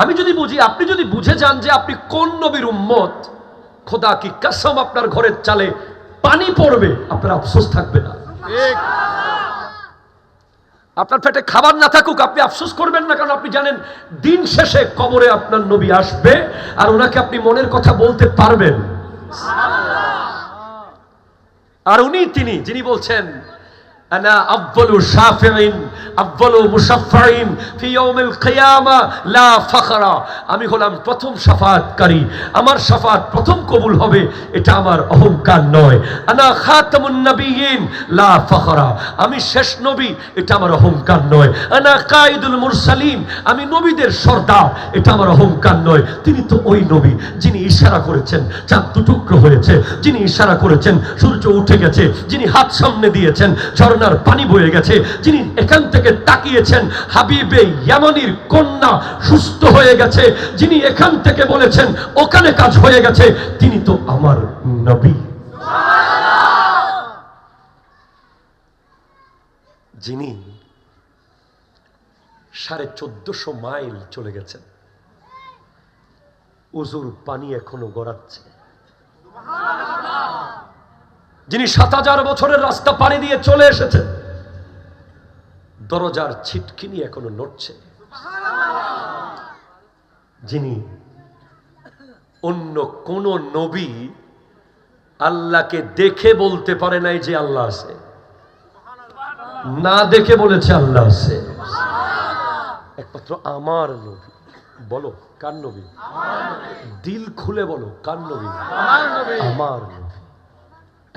আমি যদি বুঝি আপনি যদি বুঝে যান যে আপনি কোন নবীর উম্মত খোদা কি কাসম আপনার ঘরের চালে পানি পড়বে আপনার আফসোস থাকবে না। আপনার পেটে খাবার না থাকুক আপনি আফসোস করবেন না কারণ আপনি জানেন দিন শেষে কবরে আপনার নবী আসবে আর ওনাকে আপনি মনের কথা বলতে পারবেন। আর উনি তিনি যিনি বলছেন أنا أفضل شافع أفضل مشفع في يوم القيامة لا فخر আমি হলাম প্রথম শাফাতকারী আমার শাফাত প্রথম কবুল হবে এটা আমার অহংকার নয় আনা খাতামুন নবিয়িন লা ফখরা আমি শেষ নবী এটা আমার অহংকার নয় আনা কাইদুল মুরসালিন আমি নবীদের সর্দার এটা আমার অহংকার নয় তিনি তো ওই নবী যিনি ইশারা করেছেন চাঁদ দুটুকরো হয়েছে যিনি ইশারা করেছেন সূর্য উঠে গেছে যিনি হাত সামনে দিয়েছেন ঝর্ণার পানি বয়ে গেছে। যিনি এখান থেকে তাকিয়েছেন, হাবিবে ইয়ামানির কন্যা সুস্থ হয়ে গেছে। যিনি এখান থেকে বলেছেন, ওখানে কাজ হয়ে গেছে, তিনি তো আমার নবী। যিনি সাড়ে চোদ্দশো মাইল চলে গেছেন, উজুর পানি এখনও গড়াচ্ছে। যিনি সাত হাজার বছরের রাস্তা পাড়ি দিয়ে চলে এসেছেন দরজার ছিটকিনি এখনও নড়ছে। যিনি অন্য কোন নবী আল্লাহকে দেখে বলতে পারে নাই যে আল্লাহ আছে না দেখে বলেছে আল্লাহ আছে। একমাত্র আমার নবী। বলো কার নবী? দিল খুলে বলো কার নবী। আমার নবী।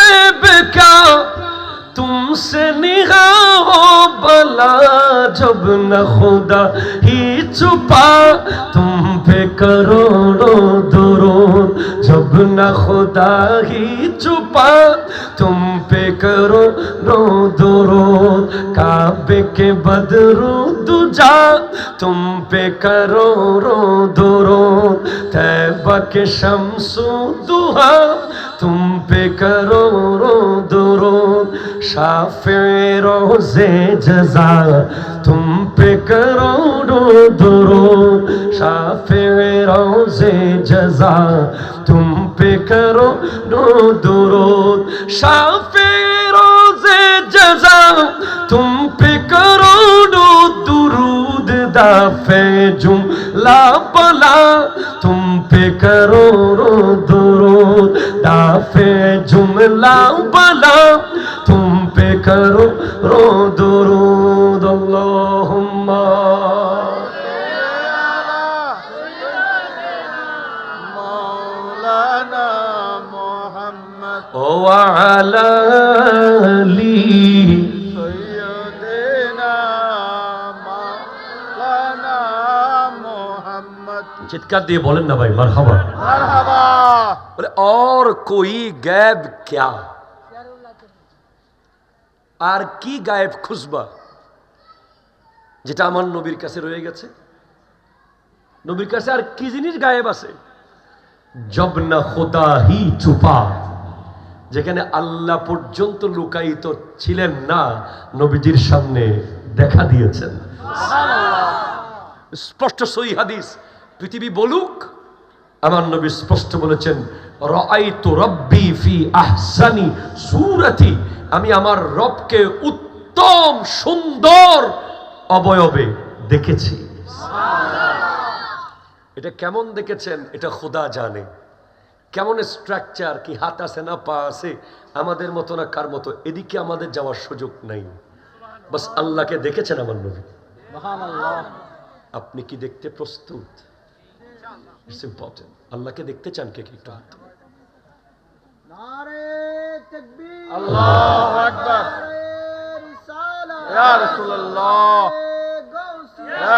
غیب کا تم سے نگاہ ہو بلا جب نہ خدا ہی چھپا تم پہ کروڑوں درود جب نہ خدا ہی چھپا تم پہ کروڑوں درود کعبے کے بدرو দুজা তুম পে করো রো দোরো তৈবক শমসু দুহা तुम पे करोड़ों दुरूद शाफे रोजे जजा तुम पे करोड़ों दुरूद शाफे रोजे जजा तुम पे करोड़ों दुरूद शाफे रोजे जजा तुम पे करोड़ों दुरूद दाफे जुमला बला तुम पे करोड़ों दुरूद दाफे जुमला बला तुम पे करो रो दुरूद अल्लाहुम्मा मौलाना मोहम्मद ओ अली চিৎকার দিয়ে বলেন না ভাই মার बोले और कोई गैब क्या আর কি গায়েব খুঁজবা যেটা আমার নবীর কাছে রয়ে গেছে নবীর কাছে আর কি জিনিস গায়েব আছে জব না খোদা হি চুপা যেখানে আল্লাহ পর্যন্ত লুকায়িত ছিলেন না নবীজির সামনে দেখা দিয়েছেন স্পষ্ট সই হাদিস পৃথিবী বলুক আমার নবী স্পষ্ট বলেছেন রাআইতু রব্বি ফি আহসানি সূরাতি। আমি আমার রবকে উত্তম সুন্দর অবয়বে দেখেছি। এটা কেমন দেখেছেন? এটা খোদা জানে। কেমন স্ট্রাকচার কি হাত আছে না পা আছে আমাদের মতো না কার মতো এদিকে আমাদের যাওয়ার সুযোগ নাই। বাস আল্লাহকে দেখেছেন আমার নবী। আপনি কি দেখতে প্রস্তুত? ইটস ইম্পর্টেন্ট আল্লাহকে দেখতে চান কে কি একটু হাত আল্লাহু আকবার। ইয়া রাসূলুল্লাহ। ইয়া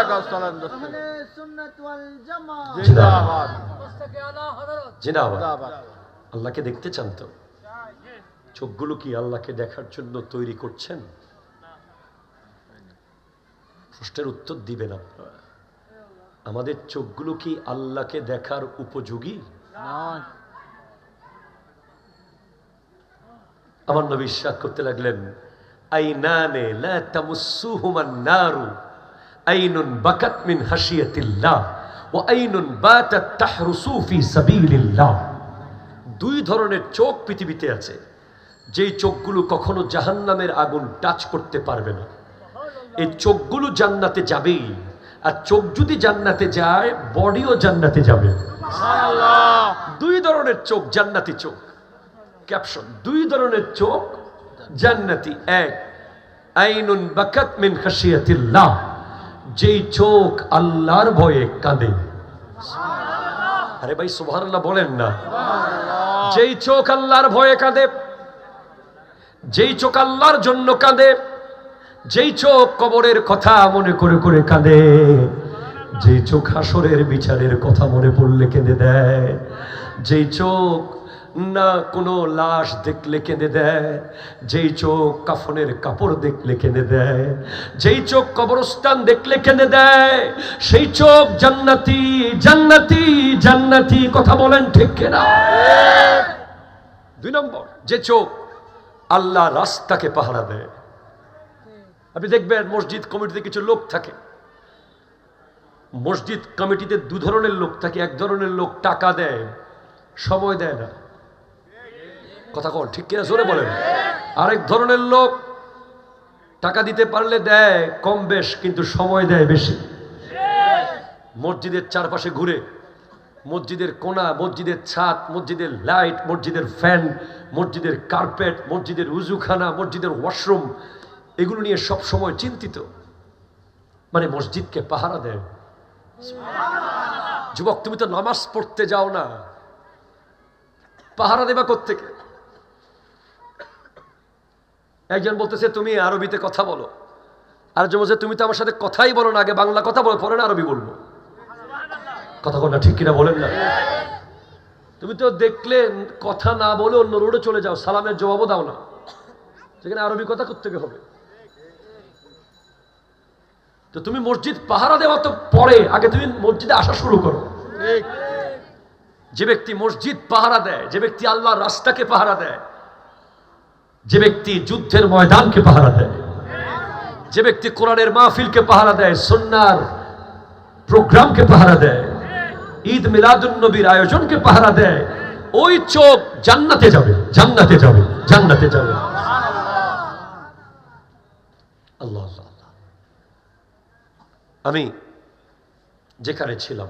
আহলে সুন্নাত ওয়াল জামাত। জিন্দাবাদ। জিন্দাবাদ। জিন্দাবাদ। আল্লাহকে দেখতে চান তো? চোখগুলো কি আল্লাহকে দেখার জন্য তৈরি করছেন? প্রশ্নের উত্তর দিবেন আপনারা। আমাদের চোখগুলো কি আল্লাহকে দেখার উপযোগী? আমার নবী বিশ্বাস করতে লাগলেন আইনানে লা তামুসুহুমান নারু আইনুন বাকাত মিন হাসিয়াতিল্লাহ ওয়া আইনুন বাতাত তাহরুসু ফি সাবিলিল্লাহ। দুই ধরনের চোখ পৃথিবীতে আছে যেই চোখগুলো কখনো জাহান্নামের আগুন টাচ করতে পারবে না। এই চোখগুলো জান্নাতে যাবেই। আর চোখ যদি জান্নাতে যায় বডিও জান্নাতে যাবে। দুই ধরনের চোখ জান্নাতি চোখ। ক্যাপশন দুই ধরনের চোখ জান্নাতি। এক আইনুন বাকাত মিন খাশিয়াতিল্লাহ। যেই চোখ আল্লাহর ভয়ে কাঁদে। আরে ভাই সুবহানাল্লাহ বলেন না। যেই চোখ আল্লাহর ভয়ে কাঁদে যেই চোখ আল্লাহর জন্য কাঁদে যেই চোখ কবরের কথা মনে করে করে কাঁদে, যেই চোখ হাসরের বিচারের কথা মনে পড়লে কেঁদে দেয়, যেই চোখ না কোনো লাশ দেখলে কেঁদে দেয়, যেই চোখ কাফনের কাপড় দেখলে কেঁদে দেয়, যেই চোখ কবরস্থান দেখলে কেঁদে দেয়, সেই চোখ জান্নাতি জান্নাতি জান্নাতি কথা বলেন ঠিক কেনা? দুই নম্বর, যে চোখ আল্লাহ রাস্তাকে পাহারা দেয় আপনি দেখবেন মসজিদ কমিটিতে কিছু লোক থাকে। মসজিদ কমিটিতে দু ধরনের লোক থাকে। এক ধরনের লোক টাকা দেয়, সময় দেয় না। কথা কন, ঠিক কিনা? জোরে বলেন। আরেক ধরনের লোক টাকা দিতে পারলে দেয়, কম বেশ, কিন্তু সময় দেয় বেশি। মসজিদের চারপাশে ঘুরে, মসজিদের কোনা মসজিদের ছাদ, মসজিদের লাইট, মসজিদের ফ্যান, মসজিদের কার্পেট, মসজিদের উজুখানা, মসজিদের ওয়াশরুম এগুলো নিয়ে সব সময় চিন্তিত। মানে মসজিদকে পাহারা দেয়। যুবক, তুমি তো নামাজ পড়তে যাও না। পাহারা দেবা থেকে একজন বলতেছে, তুমি আরবিতে কথা বলো। আরেকজন বলছে, তুমি তো আমার সাথে কথাই বলো না, আগে বাংলা কথা বলো, পরে না আরবি বলব। কথা কথা ঠিক কিনা বলেন না। তুমি তো দেখলে কথা না বলে অন্য রোডে চলে যাও, সালামের জবাবও দাও না। সেখানে আরবি কথা করতে হবে? তো তুমি মসজিদ পাহারা দেওয়া তো পরে আগে তুমি মসজিদে আসা শুরু করো। যে ব্যক্তি মসজিদ পাহারা দেয় যে ব্যক্তি আল্লাহর রাস্তাকে পাহারা দেয় যে ব্যক্তি যুদ্ধের ময়দানকে পাহারা দেয় যে ব্যক্তি কোরআনের মাহফিলকে পাহারা দেয় সন্ন্যার প্রোগ্রামকে পাহারা দেয় ঈদ মিলাদুন নবীর আয়োজনকে পাহারা দেয় ওই চোখ জান্নাতে যাবে জান্নাতে যাবে জান্নাতে যাবে। আল্লাহ আল্লাহ আল্লাহ। আমি যেখানে ছিলাম,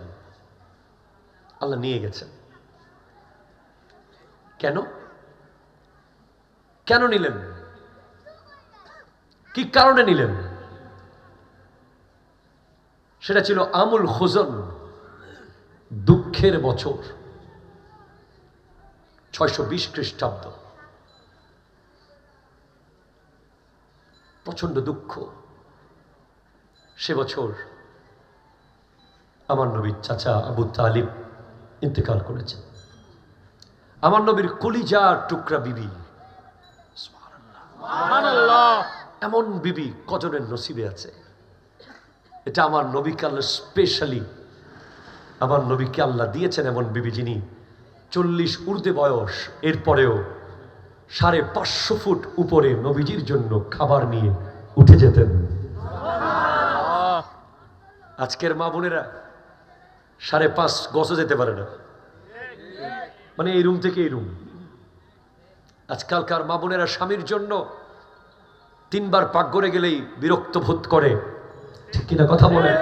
আল্লাহ নিয়ে গেছেন। কেন? কেন নিলেন? কি কারণে নিলেন? সেটা ছিল আমুল খুজন, দুঃখের বছর। ছয়শো বিশ খ্রিস্টাব্দ। প্রচণ্ড দুঃখ। সে বছর আমার নবীর চাচা আবু তালিব ইন্তেকাল করেছেন। আমার নবীর কলিজার টুকরা বিবি। এমন বিবি কজনের নসিবে আছে? এটা আমার নবীকে আল্লাহ স্পেশালি আমার নবীকে আল্লাহ দিয়েছেন এমন বিবি যিনি চল্লিশ ঊর্ধ্বে বয়স এরপরেও সাড়ে পাঁচশো ফুট উপরে নবীজির জন্য খাবার নিয়ে উঠে যেতেন। আজকের মা বোনেরা সাড়ে পাঁচ গছও যেতে পারে না। মানে এই রুম থেকে এই রুম। আজকালকার মা বোনেরা স্বামীর জন্য তিনবার পাক করে গেলেই বিরক্ত বোধ করে। ঠিক কিনা কথা বলে?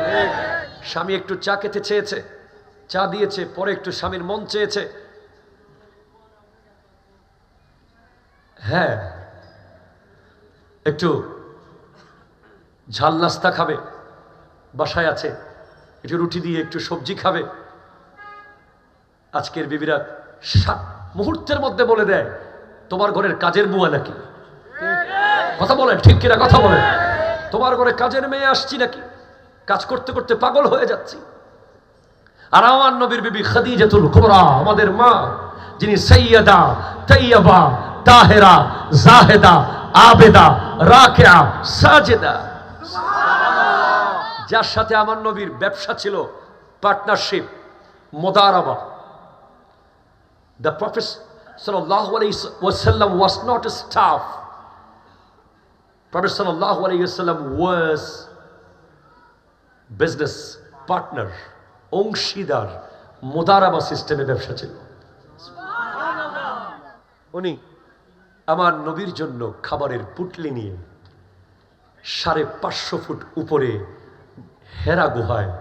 স্বামী একটু চা খেতে চেয়েছে, চা দিয়েছে, পরে একটু স্বামীর মন চেয়েছে। হ্যাঁ একটু ঝাল নাস্তা খাবে, বাসায় আছে। একটু রুটি দিয়ে একটু সবজি খাবে। আজকের বিবিরা সাত মুহূর্তের মধ্যে বলে দেয়, তোমার ঘরের কাজের বুয়া নাকি? কথা বলেন, ঠিক কিনা কথা বলেন? তোমার ঘরে কাজের মেয়ে আসছি নাকি? কাজ করতে করতে পাগল হয়ে যাচ্ছি। আর আমার নবীর বিবি খাদিজাতুল কুবরা, আমাদের মা, যিনি সৈয়দা তৈয়বা তাহেরা, জাহেদা, আবেদা, রাকেয়া, সাজেদা যার সাথে আমার নবীর ব্যবসা ছিল পার্টনারশিপ মোদারাবা। দ্য প্রফেস সাল্লাম ওয়াজ নট এ স্টাফ প্রফেস সাল্লাহ আলাইসাল্লাম ওয়াজ বিজনেস পার্টনার অংশীদার মোদারাবা সিস্টেমে ব্যবসা ছিল। উনি আমার নবীর জন্য খাবারের পুটলি নিয়ে সাড়ে পাঁচশো ফুট উপরে হেরা গুহায়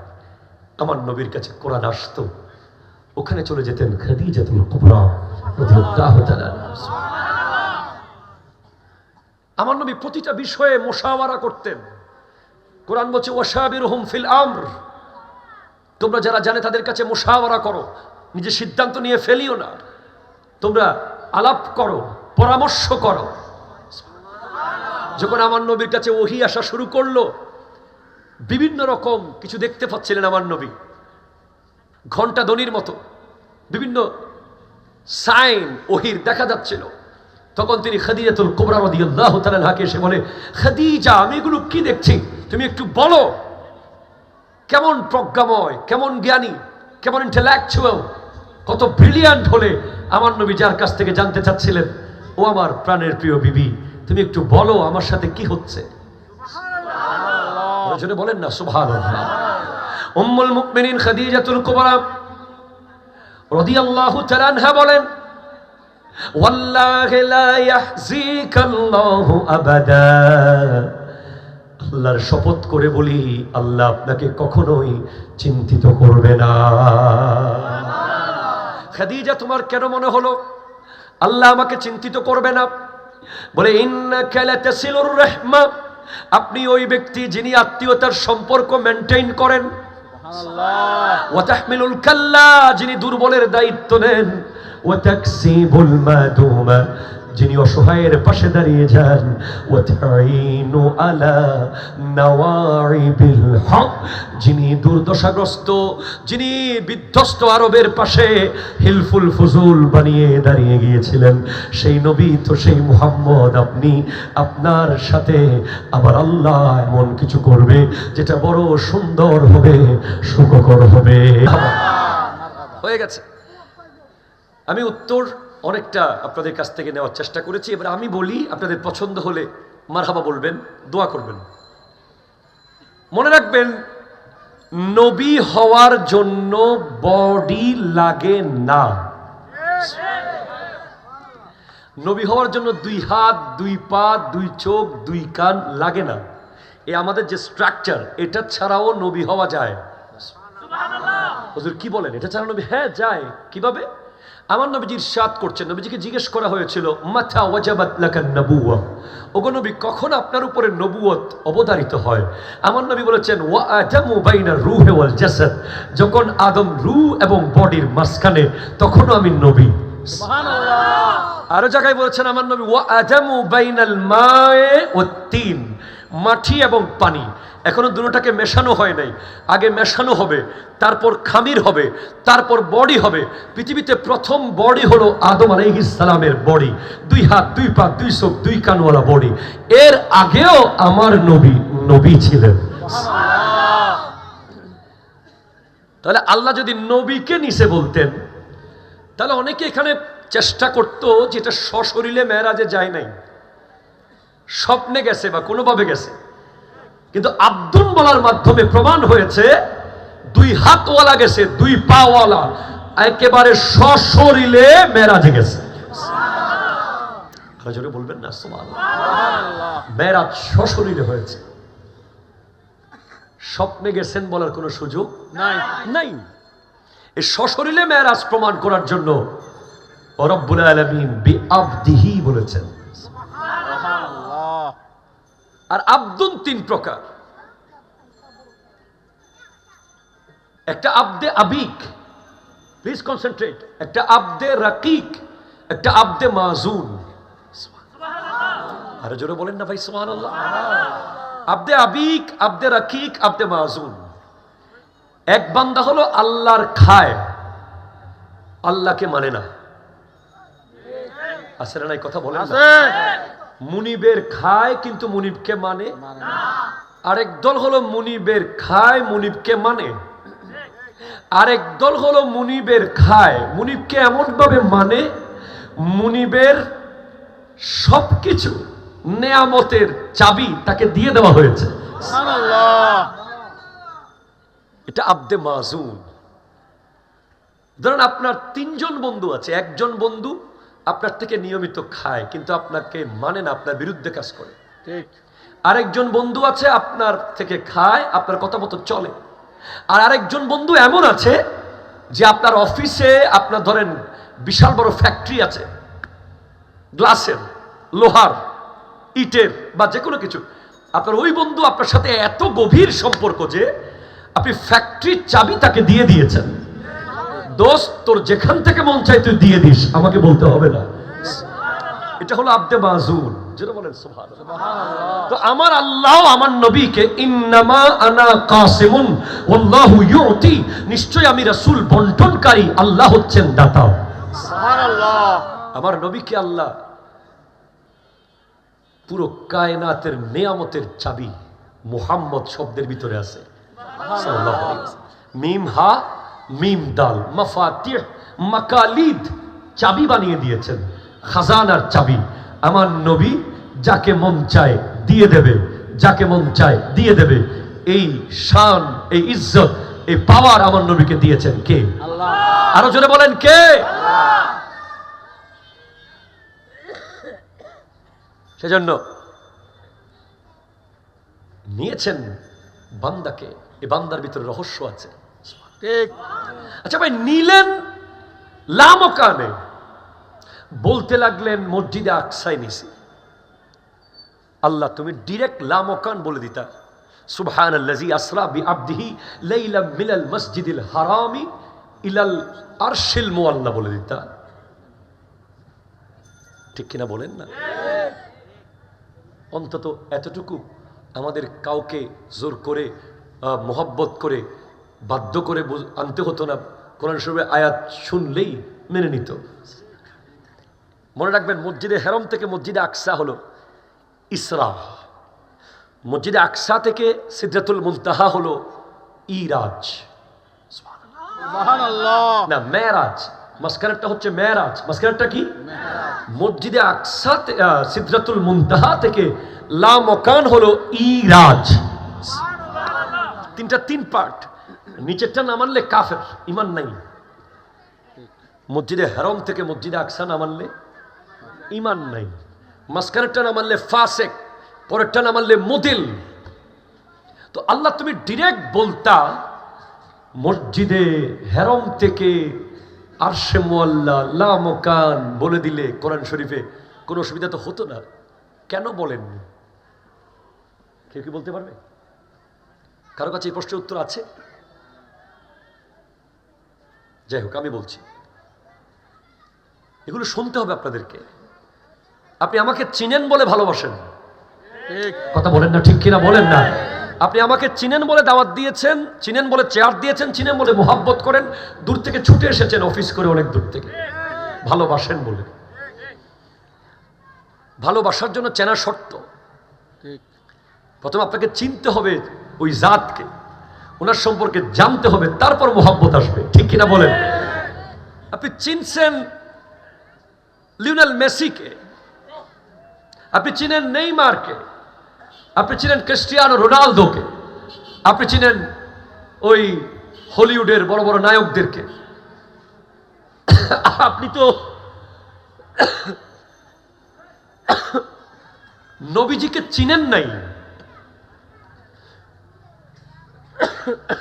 আমার নবীর কাছে কোরআন আসতো। ওখানে চলে যেতেন খাদিজাতুল কুবরা। আমার নবী প্রতিটা বিষয়ে মোশাওয়ারা করতেন। কোরআন বলছে, ওয়াশাবিরহুম ফিল আমর। তোমরা যারা জানে তাদের কাছে মোশাওয়ারা করো। নিজে সিদ্ধান্ত নিয়ে ফেলিও না। তোমরা আলাপ করো, পরামর্শ করো। যখন আমার নবীর কাছে ওহি আসা শুরু করল বিভিন্ন রকম কিছু দেখতে পাচ্ছিলেন আমার নবী। ঘণ্টা দনির মতো, বিভিন্ন সাইন, ওহির দেখা যাচ্ছিল। তখন তিনি খাদিজাতুল কোবরা রাদিয়াল্লাহু হাকে এসে বলে, খাদিজা, আমি এগুলো কি দেখছি? তুমি একটু বলো। কেমন প্রজ্ঞাময়, কেমন জ্ঞানী, কেমন ইন্টেলেকচুয়াল কত ব্রিলিয়ান্ট হলে আমার নবী যার কাছ থেকে জানতে চাচ্ছিলেন, ও আমার প্রাণের প্রিয় বিবি, তুমি একটু বলো আমার সাথে কি হচ্ছে? জোরে বলেন না, সুবহানাল্লাহ। উম্মুল মুমিনিন খাদিজাতুল কুবরা রাদিয়াল্লাহু তাআলা বলেন, ওয়াল্লাহি লা ইয়াহজিকাল্লাহু আবাদা। আল্লাহর শপথ করে বলি, আল্লাহ আপনাকে কখনোই চিন্তিত করবে না। খাদিজা, তোমার কেন মনে হলো, আল্লাহ আমাকে চিন্তিত করবে না? বলে, ইন্নাকা লাতাসিলুর রাহমা। আপনি ওই ব্যক্তি যিনি আত্মীয়তার সম্পর্ক মেনটেন করেন। সুবহানাল্লাহ। ওয়াতাহমিলুল কাল্লা যিনি দুর্বলের দায়িত্ব নেন। ওয়াতাকসিবুল মাদুমা যিনি অসহায়ের পাশে দাঁড়িয়ে যান ওয়াতাইনু আলা নাওয়াইবিল হক যিনি দুর্দশাগ্রস্ত, যিনি বিধ্বস্ত আরবের পাশে হিলফুল ফুজুল বানিয়ে দাঁড়িয়ে গিয়েছিলেন। সেই নবী তো সেই মুহাম্মদ, আপনি আপনার সাথে আবার আল্লাহ এমন কিছু করবে যেটা বড় সুন্দর হবে, সুখকর হবে। হয়ে গেছে। আমি উত্তর অনেকটা আপনাদের কাছ থেকে নেওয়ার চেষ্টা করেছি। এবার আমি বলি আপনাদের পছন্দ হলে মারহাবা বলবেন দোয়া করবেন। মনে রাখবেন নবী হওয়ার জন্য বডি লাগে না। নবী হওয়ার জন্য দুই হাত দুই পা দুই চোখ দুই কান লাগে না। এ আমাদের যে স্ট্রাকচার এটা ছাড়াও নবী হওয়া যায়। হুজুর কি বলেন? এটা ছাড়া নবী হ্যাঁ যায়। কীভাবে? আমার নবীজির সাত করছেন। নবীজিকে জিজ্ঞেস করা হয়েছিল মাথা ওয়াজাবাত লাকান নবুয়া ওগো নবী কখন আপনার উপরে নবুয়ত অবতারিত হয়? আমার নবী বলেছেন ওয়া আদামু বাইনা রূহে ওয়াল জাসাদ। যখন আদম রূহ এবং বডির মাঝখানে তখনও আমি নবী। সুবহানাল্লাহ। আরও জায়গায় বলেছেন আমার নবী ওয়া আদামু বাইনাল মায়ে ও তিন মাটি এবং পানি। এখনও দুটোটাকে মেশানো হয় নাই। আগে মেশানো হবে, তারপর খামির হবে, তারপর বডি হবে। পৃথিবীতে প্রথম বডি হলো আদম আলাইহিস সালামের বডি। দুই হাত, দুই পা, দুই চোখ, দুই কানওয়ালা বডি। এর আগেও আমার নবী নবী ছিলেন। তাহলে আল্লাহ যদি নবীকে নিচে বলতেন, তাহলে অনেকে এখানে চেষ্টা করতো যেটা সশরীরে মেয়েরাজে যায় নাই। স্বপ্নে গেছে বা কোনোভাবে গেছে। কিন্তু আব্দুল বলার মাধ্যমে প্রমাণ হয়েছে দুই হাতওয়ালা গেছে দুই পাওয়ালা। একেবারে সশরীরে মেয়েরাজে গেছে। আরও জোরে বলবেন না সুবহানাল্লাহ। সুবহানাল্লাহ সশরীরে হয়েছে। স্বপ্নে গেছেন বলার কোনো সুযোগ নাই? নাই। এই সশরীরে মেয়েরাজ প্রমাণ করার জন্য রব্বুল আলমিন বি আবদিহি বলেছেন। আর আব্দুন তিন প্রকার। একটা আব্দে আবিক প্লিজ কনসেন্ট্রেট একটা আব্দে রাকিক একটা আব্দে মাজুন। আরে জোরে বলেন না ভাই সুবহানাল্লাহ। আব্দে আবিক আব্দে রাকিক আব্দে মাজুন। এক বান্দা হলো আল্লাহর খায়। আল্লাহকে মানে না। আছে না কথা বলেন মুনিবের খায় কিন্তু মুনিবকে মানে? আরেক দল হলো মুনিবের খায়, মুনিবকে মানে। আরেক দল হলো মুনিবের খায়, মুনিবকে এমন ভাবে মানে মুনিবের সবকিছু নেয়ামতের চাবি তাকে দিয়ে দেওয়া হয়েছে। এটা আব্দে মাজুন ধরেন আপনার তিনজন বন্ধু আছে, একজন বন্ধু আপনার থেকে নিয়মিত খায় কিন্তু আপনাকে মানে না আপনার বিরুদ্ধে কাজ করে। ঠিক। আরেকজন বন্ধু আছে আপনার থেকে খায় আপনার কথা মতো চলে। আর আরেকজন বন্ধু এমন আছে যে আপনার অফিসে আপনার ধরেন বিশাল বড় ফ্যাক্টরি আছে। গ্লাসের লোহার ইটের বা যে কোনো কিছু। আপনার ওই বন্ধু আপনার সাথে এত গভীর সম্পর্ক যে আপনি ফ্যাক্টরির চাবি তাকে দিয়ে দিয়েছেন। দোস্ত তোর যেখান থেকে মন চাই তুই দিয়ে দিস আমাকে বলতে হবে না। এটা হলো আব্দে মাজুন যেটা বলেন তো আমার আল্লাহ আমার নবীকে ইন্নামা আনা কাসিমুন ইউতি নিশ্চয় আমি রাসূল বন্টনকারী আল্লাহ হচ্ছেন দাতা সুবহানাল্লাহ। আমার নবীকে আল্লাহ? পুরো কায়নাতের নেয়ামতের চাবি মুহাম্মদ শব্দের ভিতরে আছে। মিম হা মিম দাল মাফাতিহ মাকালিদ চাবি বানিয়ে দিয়েছেন খাজানার চাবি। আমার নবী যাকে মন চায় দিয়ে দেবে যাকে মন চায় দিয়ে দেবে। এই শান এই ইজ্জত এই পাওয়ার আমার নবীকে দিয়েছেন কে? আল্লাহ। আরও জোরে বলেন কে? সেজন্য নিয়েছেন বান্দাকে এই বান্দার ভিতরে রহস্য আছে। আচ্ছা ভাই, নিলেন লামকানে বলতে লাগলেন, মসজিদে আকসাই নিছি। আল্লাহ, তুমি ডিরেক্ট লামকান বলে দিতা। সুবহান আল্লাজি আসরা বি আবদিহি লাইলা মিলাল মসজিদিল হারামি ইলাল আরশিল মুআল্লা বলে দিতা। ঠিক কিনা বলেন না? অন্তত এতটুকু আমাদের কাউকে জোর করে মোহব্বত করে বাধ্য করে আনতে হতো না। কোরআন শরীফের আয়াত শুনলেই মেনে নিত। মনে রাখবেন মসজিদে হেরম থেকে মসজিদে আকসা হলো ইসরা। মসজিদে আকসা থেকে সিদ্ধাতুল মুনতাহা হলো ইরাজ। না মেরাজ। মাসকারেরটা হচ্ছে মেরাজ। মাসকারেরটা কি? মসজিদে আকসা আহ, মুনতাহা থেকে লা মকান হলো ইরাজ। তিনটা তিন পার্ট। নিচেরটা না মানলে কাফের ইমান নাই। মসজিদে হেরম থেকে মসজিদে আকসা না মানলে ইমান নাই। মাসকারেরটা না মানলে ফাসেক, পরেরটা না মানলে মুদিল। তো আল্লাহ তুমি ডিরেক্ট বলতা, মসজিদে হেরম থেকে আরশে মোয়াল্লা, লা মকান বলে দিলে কোরআন শরীফে কোনো অসুবিধা তো হতো না। কেন বলেননি কেউ কি বলতে পারবে? কারও কাছে এই প্রশ্নের উত্তর আছে? যাই হোক আমি বলছি। এগুলো শুনতে হবে আপনাদেরকে। আপনি আমাকে চিনেন বলে ভালোবাসেন। কথা বলেন না ঠিক কিনা বলেন না। আপনি আমাকে চিনেন বলে দাওয়াত দিয়েছেন চিনেন বলে চেয়ার দিয়েছেন চিনেন বলে মোহাব্বত করেন দূর থেকে ছুটে এসেছেন অফিস করে অনেক দূর থেকে। ভালোবাসেন বলে। ভালোবাসার জন্য চেনা শর্ত। প্রথমে আপনাকে চিনতে হবে ওই জাতকে। ওনার সম্পর্কে জানতে হবে, তারপর মোহাব্বত আসবে। ঠিক কিনা বলেন? আপনি চিনছেন লিওনেল মেসিকে? আপনি চিনেন নেইমারকে? আপনি চিনেন ক্রিস্টিয়ানো রোনালদোকে? আপনি চিনেন ওই হলিউডের বড় বড় নায়কদেরকে? আপনি তো নবীজিকে চিনেন নাই।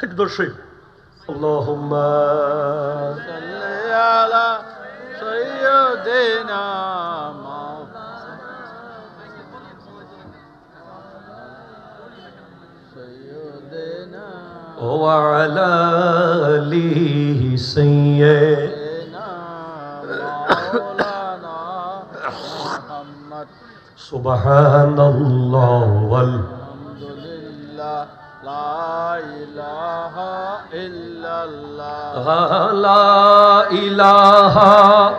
دشي اللهم صل على سيدنا سيدنا وعلى آله سيدنا مولانا محمد. سبحان الله والحمد لله. لا إله إلا الله لا إله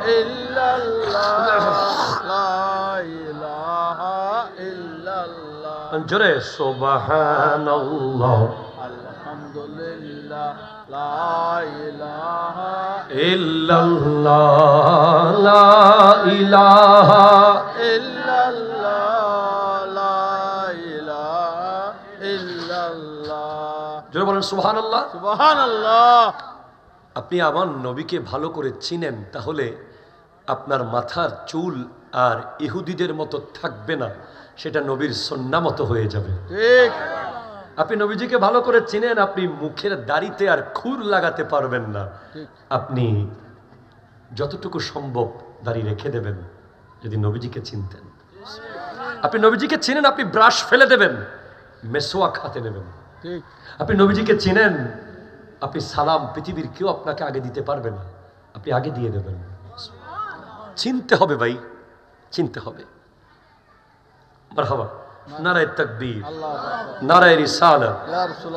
إلا الله لا إله إلا الله انجري سبحان الله বলেন সুহান আল্লাহ সুহান আল্লাহ আপনি আমার নবীকে ভালো করে চিনেন তাহলে আপনার মাথার চুল আর ইহুদিদের মতো থাকবে না সেটা নবীর সন্না মতো হয়ে যাবে। ঠিক। আপনি নবীজিকে ভালো করে চিনেন আপনি মুখের দাড়িতে আর খুর লাগাতে পারবেন না। আপনি যতটুকু সম্ভব দাড়ি রেখে দেবেন যদি নবীজিকে চিনতেন। আপনি নবীজিকে চিনেন আপনি ব্রাশ ফেলে দেবেন মেসোয়া খাতে নেবেন। আপনি নবীজিকে চিনেন আপনি সালাম পৃথিবীর কেউ আপনাকে আগে দিতে পারবে না। আপনি আগে দিয়ে দেবেন। চিনতে হবে ভাই চিনতে হবে। মারহাবা। নারায় তকবীর। নারায় রিসালা।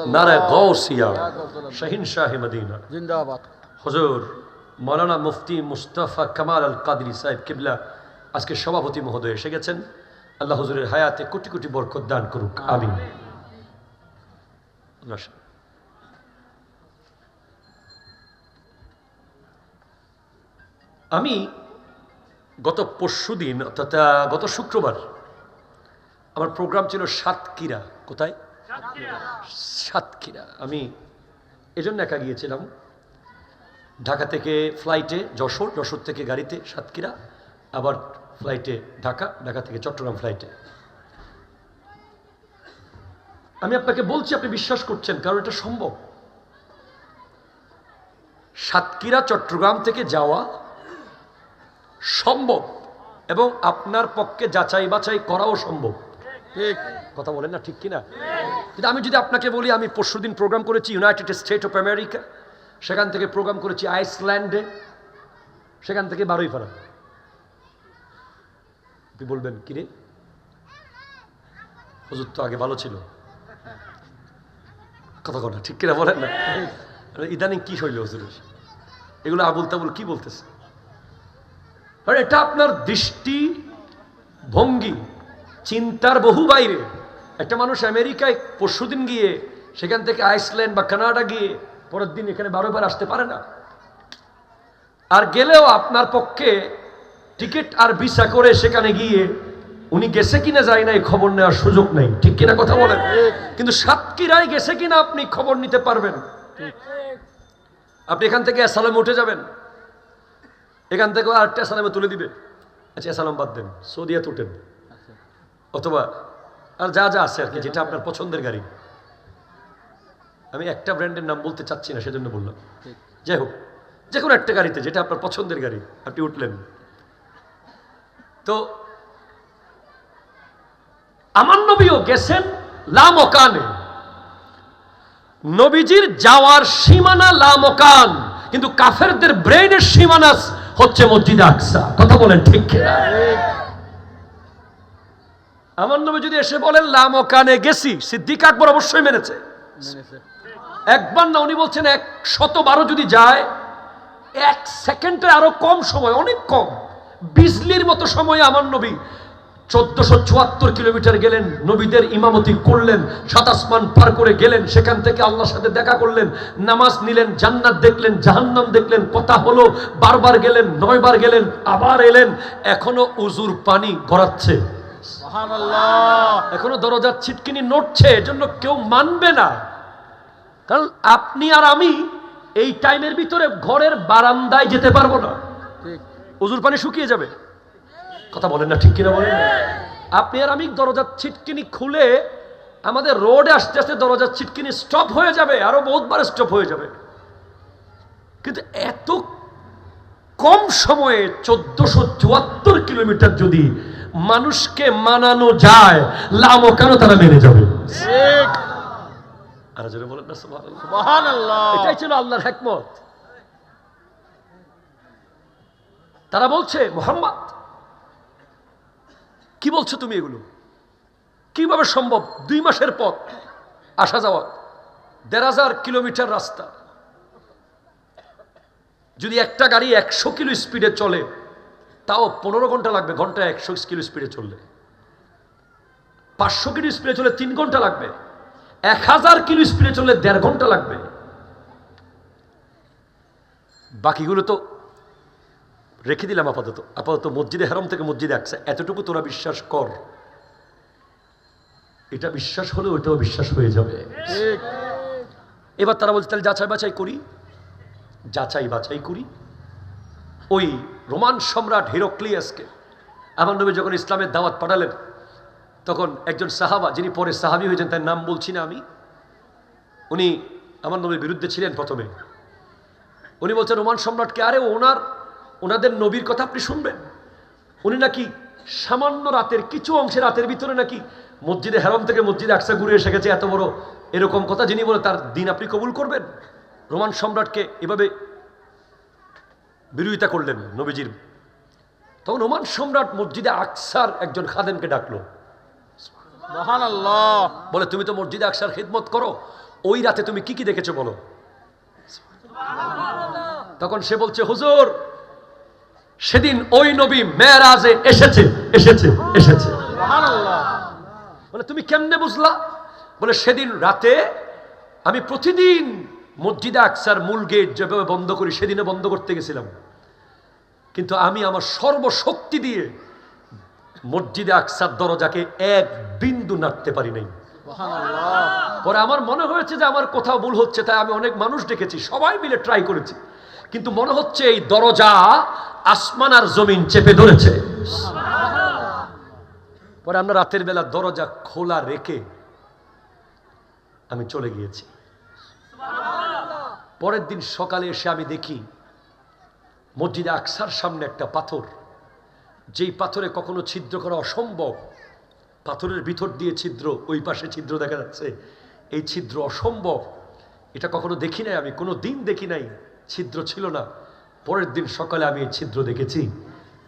নারায় গৌসিয়া শাহিন শাহ মদিনা। জিন্দাবাদ। হজুর মৌলানা মুফতি মুস্তাফা কামাল আল কাদরি সাহেব কিবলা আজকে সভাপতি মহোদয় এসে গেছেন। আল্লাহ হুজুরের হায়াতে কোটি কোটি বরকত দান করুক। আমিন। আমি গত পরশু দিন অর্থাৎ গত শুক্রবার আমার প্রোগ্রাম ছিল সাতক্ষীরা। কোথায়? সাতক্ষীরা। আমি এজন্য একা গিয়েছিলাম। ঢাকা থেকে ফ্লাইটে যশোর যশোর থেকে গাড়িতে সাতক্ষীরা আবার ফ্লাইটে ঢাকা ঢাকা থেকে চট্টগ্রাম ফ্লাইটে আমি আপনাকে বলছি আপনি বিশ্বাস করছেন কারণ এটা সম্ভব। সাতক্ষীরা চট্টগ্রাম থেকে যাওয়া সম্ভব এবং আপনার পক্ষে যাচাই বাছাই করাও সম্ভব। ঠিক। কথা বলেন না ঠিক কিনা? কিন্তু আমি যদি আপনাকে বলি আমি পরশুদিন প্রোগ্রাম করেছি ইউনাইটেড স্টেট অফ আমেরিকা সেখান থেকে প্রোগ্রাম করেছি আইসল্যান্ডে সেখান থেকে বারোই ফারা আপনি বলবেন কিরে? হুজুর তো আগে ভালো ছিল। কথা কথা ঠিক কিনা বলেন না? ইদানিং কি হইল হুজুরের এগুলো আবুল তাবুল কি বলতেছে? এটা আপনার দৃষ্টি ভঙ্গি, চিন্তার বহু বাইরে। একটা মানুষ আমেরিকায় পরশুদিন গিয়ে, সেখান থেকে আইসল্যান্ড বা কানাডা গিয়ে, পরের দিন এখানে বারোবার আসতে পারে না। আর গেলেও আপনার পক্ষে টিকিট আর ভিসা করে সেখানে গিয়ে উনি গেছে কিনা যায় না এই খবর নেওয়ার সুযোগ নেই। ঠিক কিনা কথা বলেন? কিন্তু সাতক্ষীরায় গেছে কিনা আপনি খবর নিতে পারবেন। আপনি এখান থেকে অ্যাসালামে উঠে যাবেন। এখান থেকে আরেকটা অ্যাসালামে তুলে দিবে। আচ্ছা অ্যাসালাম বাদ দেন, সৌদিয়াতে উঠেন। অথবা আর যা যা আছে আর কি, যেটা আপনার পছন্দের গাড়ি। আমি একটা ব্র্যান্ডের নাম বলতে চাচ্ছি না, সেজন্য বললাম। যাই হোক, যে কোনো একটা গাড়িতে, যেটা আপনার পছন্দের গাড়ি, আপনি উঠলেন। তো আমার নবীও গেছেন লামকানে নবীজির যাওয়ার সীমানা লামকান কিন্তু কাফেরদের ব্রেনের সীমানা হচ্ছে মসজিদ আকসা। কথা বলেন ঠিক কিনা? আমার নবী যদি এসে বলেন লামকানে গেছি সিদ্দিক আকবর অবশ্যই মেনেছে। মেনেছে। একবার না উনি বলছেন এক শত বারো যদি যায় এক সেকেন্ডে আরও কম সময় অনেক কম। বিজলির মতো সময় আমার নবী চোদ্দশো চুয়াত্তর কিলোমিটার গেলেন নবীদের ইমামতি করলেন সাত আসমান পার করে গেলেন সেখান থেকে আল্লাহর সাথে দেখা করলেন নামাজ নিলেন জান্নাত দেখলেন জাহান্নাম দেখলেন কথা হলো বারবার গেলেন নয়বার গেলেন আবার এলেন এখনও উজুর পানি গড়াচ্ছে। এখনও দরজার ছিটকিনি নড়ছে এজন্য কেউ মানবে না। কারণ আপনি আর আমি এই টাইমের ভিতরে ঘরের বারান্দায় যেতে পারব না। উজুর পানি শুকিয়ে যাবে। কথা বলেন না ঠিক কিনা বলেন? আপনি আর আমি দরজার ছিটকিনি খুলে আমাদের রোডে আস্তে আস্তে দরজার ছিটকিনি স্টপ হয়ে যাবে আরও বহুতবার স্টপ হয়ে যাবে। কিন্তু এত কম সময়ে চোদ্দশো চুয়াত্তর কিলোমিটার যদি মানুষকে মানানো যায় লামো কেন তারা মেনে যাবে? আর বলেন না এটাই ছিল আল্লাহর হেকমত। তারা বলছে মোহাম্মদ কি বলছো তুমি এগুলো? কীভাবে সম্ভব? দুই মাসের পথ, আসা যাওয়া। দেড় হাজার কিলোমিটার রাস্তা। যদি একটা গাড়ি একশো কিলো স্পিডে চলে, তাও পনেরো ঘণ্টা লাগবে ঘন্টায় একশো কিলো স্পিডে চললে। পাঁচশো কিলো স্পিডে চলে তিন ঘণ্টা লাগবে। এক হাজার কিলো স্পিডে চললে দেড় ঘণ্টা লাগবে। বাকিগুলো তো রেখে দিলাম আপাতত। আপাতত মসজিদে হারাম থেকে মসজিদে আকসা এতটুকু তোরা বিশ্বাস কর। এটা বিশ্বাস হলে ওইটাও বিশ্বাস হয়ে যাবে। এবার তারা বলছে, তাহলে যাচাই বাছাই করি। যাচাই বাছাই করি। ওই রোমান সম্রাট হিরোক্লিয়াসকে আমার নবী যখন ইসলামের দাওয়াত পাঠালেন, তখন একজন সাহাবা, যিনি পরে সাহাবি হয়েছেন, তার নাম বলছি না আমি, উনি আমার নবীর বিরুদ্ধে ছিলেন প্রথমে। উনি বলছেন, রোমান সম্রাটকে আরে ওনার ওনাদের নবীর কথা আপনি শুনবেন। উনি নাকি সামান্য রাতের কিছু অংশে রাতের ভিতরে নাকি মসজিদে হেরম থেকে মসজিদে আকসা ঘুরে এসে গেছে এত বড় এরকম কথা যিনি বলে তার দিন আপনি কবুল করবেন? রোমান সম্রাটকে এভাবে বিরোধিতা করলেন নবীজির। তখন রোমান সম্রাট মসজিদে আকসার একজন খাদেমকে ডাকলো। বলে তুমি তো মসজিদে আকসার খিদমত করো ওই রাতে তুমি কি কি দেখেছ বলো? তখন সে বলছে হুজুর সেদিন ওই নবী মেয়েরাজে এসেছে এসেছে এসেছে। বলে তুমি কেমনে বুঝলা? বলে সেদিন রাতে আমি প্রতিদিন মসজিদে আকসার মূল গেট যেভাবে বন্ধ করি সেদিনে বন্ধ করতে গেছিলাম। কিন্তু আমি আমার সর্বশক্তি দিয়ে মসজিদে আকসার দরজাকে এক বিন্দু নাড়তে পারি নাই। পরে আমার মনে হয়েছে যে আমার কোথাও ভুল হচ্ছে তাই আমি অনেক মানুষ ডেকেছি সবাই মিলে ট্রাই করেছি। কিন্তু মনে হচ্ছে এই দরজা আসমান আর জমিন চেপে ধরেছে। পরে আমরা রাতের বেলা দরজা খোলা রেখে আমি চলে গিয়েছি। পরের দিন সকালে এসে আমি দেখি মসজিদে আকসার সামনে একটা পাথর। যেই পাথরে কখনো ছিদ্র করা অসম্ভব, পাথরের ভিতর দিয়ে ছিদ্র, ওই পাশে ছিদ্র দেখা যাচ্ছে। এই ছিদ্র অসম্ভব, এটা কখনো দেখি নাই আমি, কোনো দিন দেখি নাই, ছিদ্র ছিল না। পরের দিন সকালে আমি এই ছিদ্র দেখেছি।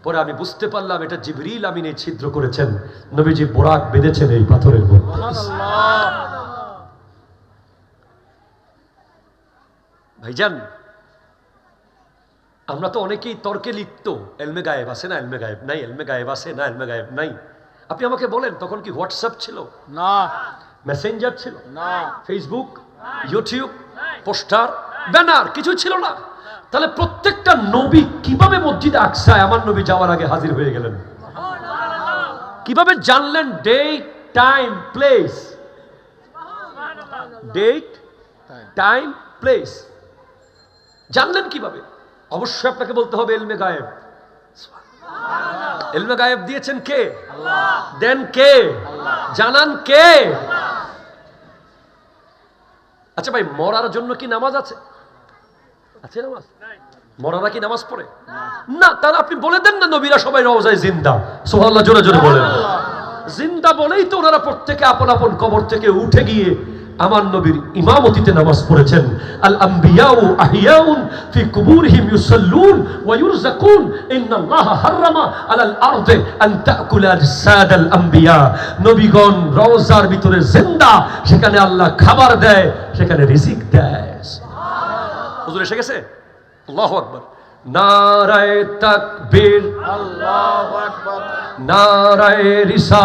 পরে আমি বুঝতে পারলাম এটা জিবরিল আমিন এই ছিদ্র করেছেন। নবীজি বোরাক বেঁধেছেন এই পাথরের মধ্যে। ভাইজান আমরা তো অনেকেই তর্কে লিপ্ত। এলমে গায়েব আছে না এলমে গায়েব নাই? এলমে গায়েব আছে না এলমে গায়েব নাই? আপনি আমাকে বলেন তখন কি হোয়াটসঅ্যাপ ছিল? না। মেসেঞ্জার ছিল? না। ফেসবুক ইউটিউব পোস্টার ব্যানার কিছু ছিল না? তাহলে প্রত্যেকটা নবী কীভাবে মসজিদে আকসায়? আমার নবী যাওয়ার আগে হাজির হয়ে গেলেন। কীভাবে জানলেন date time place date time place জানলেন কীভাবে? অবশ্যই আপনাকে বলতে হবে এলমে গায়েব। এলমে গায়েব দিয়েছেন কে? দেন কে? জানান কে? আচ্ছা ভাই, মরার জন্য কি নামাজ আছে? আছে নামাজ? মরারা কি নামাজ পড়ে? না, তাহলে আপনি বলে দেন না নবীরা সবাই রওজায় জিন্দা। সোহাল্লাহ জোরে জোরে বলেন। জিন্দা বলেই তো ওনারা প্রত্যেকে আপন আপন কবর থেকে উঠে গিয়ে আমার নবীর ইমামতিতে নামাজ পড়েছেন। আল আম্বিয়াউ আহিয়াউন ফি কুবুরহিম ইউসাল্লুন ওয়া ইউরযাকুন। ইন্নাল্লাহা হাররামা আলাল আরদি আন তাকুলা আজসাদাল আম্বিয়া। নবীগণ রওজার ভিতরে জিন্দা, সেখানে আল্লাহ খাবার দেয়, সেখানে রিজিক দেয়। হুজুর এসে গেছে? আল্লাহ আকবার। নারায় তাকবীর। আল্লাহ আকবার। নারায় রিসাল